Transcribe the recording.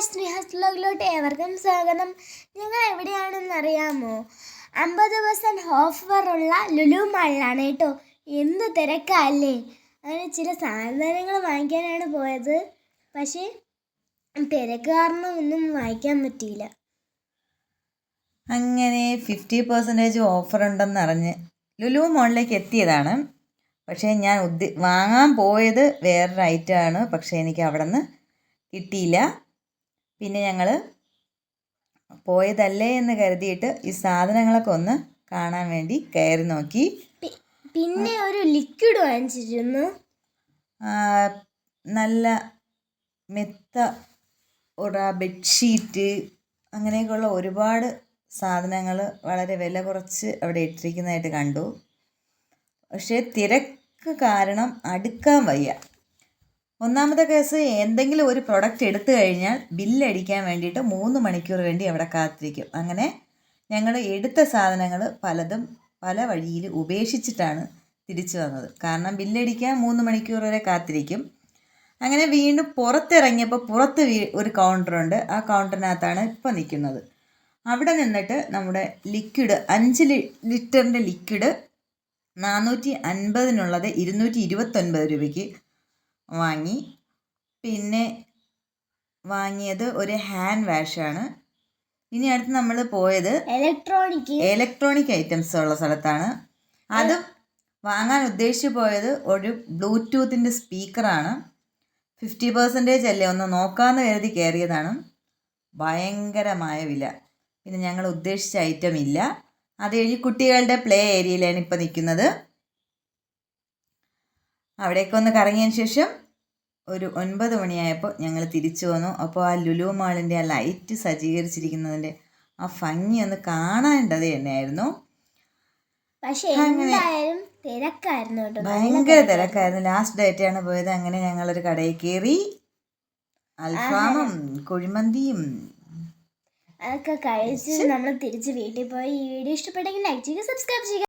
സ്നേഹസ് വ്ലോഗിലോട്ട് ഏവർക്കും സ്വാഗതം. ഞങ്ങൾ എവിടെയാണെന്ന് അറിയാമോ? അമ്പത് പെർസെന്റ് ഓഫറുള്ള ലുലു മാളിലാണ് കേട്ടോ. എന്ത് തിരക്കല്ലേ? അങ്ങനെ ചില സാധനങ്ങൾ വാങ്ങിക്കാനാണ് പോയത്. പക്ഷേ തിരക്ക് കാരണം ഒന്നും വാങ്ങിക്കാൻ പറ്റിയില്ല. അങ്ങനെ ഫിഫ്റ്റി പെർസെന്റേജ് ഓഫർ ഉണ്ടെന്ന് അറിഞ്ഞ് ലുലു മോളിലേക്ക് എത്തിയതാണ്. പക്ഷേ ഞാൻ ഉദ്ദേ വാങ്ങാൻ പോയത് വേറൊരു ഐറ്റമാണ് പക്ഷേ എനിക്ക് അവിടെ നിന്ന് കിട്ടിയില്ല. പിന്നെ ഞങ്ങൾ പോയതല്ലേ എന്ന് കരുതിയിട്ട് ഈ സാധനങ്ങളൊക്കെ ഒന്ന് കാണാൻ വേണ്ടി കയറി നോക്കി. പിന്നെ ഒരു ലിക്വിഡ് വാങ്ങിച്ചിരുന്നു. നല്ല മെത്ത ഉറ ബെഡ്ഷീറ്റ് അങ്ങനെയൊക്കെയുള്ള ഒരുപാട് സാധനങ്ങൾ വളരെ വില കുറച്ച് അവിടെ ഇട്ടിരിക്കുന്നതായിട്ട് കണ്ടു. പക്ഷേ തിരക്ക് കാരണം അടുക്കാൻ വയ്യ. ഒന്നാമത്തെ കേസ് എന്തെങ്കിലും ഒരു പ്രൊഡക്റ്റ് എടുത്തു കഴിഞ്ഞാൽ ബില്ലടിക്കാൻ വേണ്ടിയിട്ട് മൂന്ന് മണിക്കൂർ വേണ്ടി അവിടെ കാത്തിരിക്കും. അങ്ങനെ ഞങ്ങൾ എടുത്ത സാധനങ്ങൾ പലതും പല വഴിയിൽ ഉപേക്ഷിച്ചിട്ടാണ് തിരിച്ചു വന്നത്. കാരണം ബില്ലടിക്കാൻ മൂന്ന് മണിക്കൂർ വരെ കാത്തിരിക്കും. അങ്ങനെ വീണ്ടും പുറത്തിറങ്ങിയപ്പോൾ പുറത്ത് ഒരു കൗണ്ടറുണ്ട് ആ കൗണ്ടറിനകത്താണ് ഇപ്പോൾ നിൽക്കുന്നത്. അവിടെ നിന്നിട്ട് നമ്മുടെ ലിക്വിഡ് അഞ്ച് ലിറ്ററിന്റെ ലിക്വിഡ് നാനൂറ്റി അൻപതിനുള്ളത് ഇരുന്നൂറ്റി ഇരുപത്തൊൻപത് രൂപയ്ക്ക് വാങ്ങി. പിന്നെ വാങ്ങിയത് ഒരു ഹാൻഡ് വാഷാണ്. ഇനി അടുത്ത് നമ്മൾ പോയത് ഇലക്ട്രോണിക് ഇലക്ട്രോണിക് ഐറ്റംസ് ഉള്ള സ്ഥലത്താണ്. അതും വാങ്ങാൻ ഉദ്ദേശിച്ചു പോയത് ഒരു ബ്ലൂടൂത്തിന്റെ സ്പീക്കറാണ്. ഫിഫ്റ്റി പെർസെന്റേജ് അല്ലേ? ഒന്ന് നോക്കാമെന്ന് കരുതി കയറിയതാണ് ഭയങ്കരമായ വില. പിന്നെ ഞങ്ങൾ ഉദ്ദേശിച്ച ഐറ്റം ഇല്ല. അത് കഴിഞ്ഞ് കുട്ടികളുടെ പ്ലേ ഏരിയയിലാണ് ഇപ്പോൾ നിൽക്കുന്നത്. അവിടേക്ക് ഒന്ന് കറങ്ങിയതിന് ശേഷം ഒരു ഒൻപത് മണിയായപ്പോൾ ഞങ്ങൾ തിരിച്ചു വന്നു. അപ്പോൾ ആ ലുലു മാളിന്റെ ആ ലൈറ്റ് സജ്ജീകരിച്ചിരിക്കുന്നതിന്റെ ആ ഭംഗി ഒന്ന് കാണേണ്ടത് തന്നെയായിരുന്നു. പക്ഷേ എന്തായാലും തിരക്കായിരുന്നു ഭയങ്കര തിരക്കായിരുന്നു. ലാസ്റ്റ് ഡേറ്റാണ് പോയത്. അങ്ങനെ ഞങ്ങളൊരു കടയിൽ കയറി അൽഫാമും കുഴിമന്തിയും അതൊക്കെ കഴിച്ച് നമ്മൾ തിരിച്ച് വീട്ടിൽ പോയി. ഈ വീഡിയോ ഇഷ്ടപ്പെട്ടെങ്കിൽ ലൈക്ക് ചെയ്യുക സബ്സ്ക്രൈബ് ചെയ്യുക.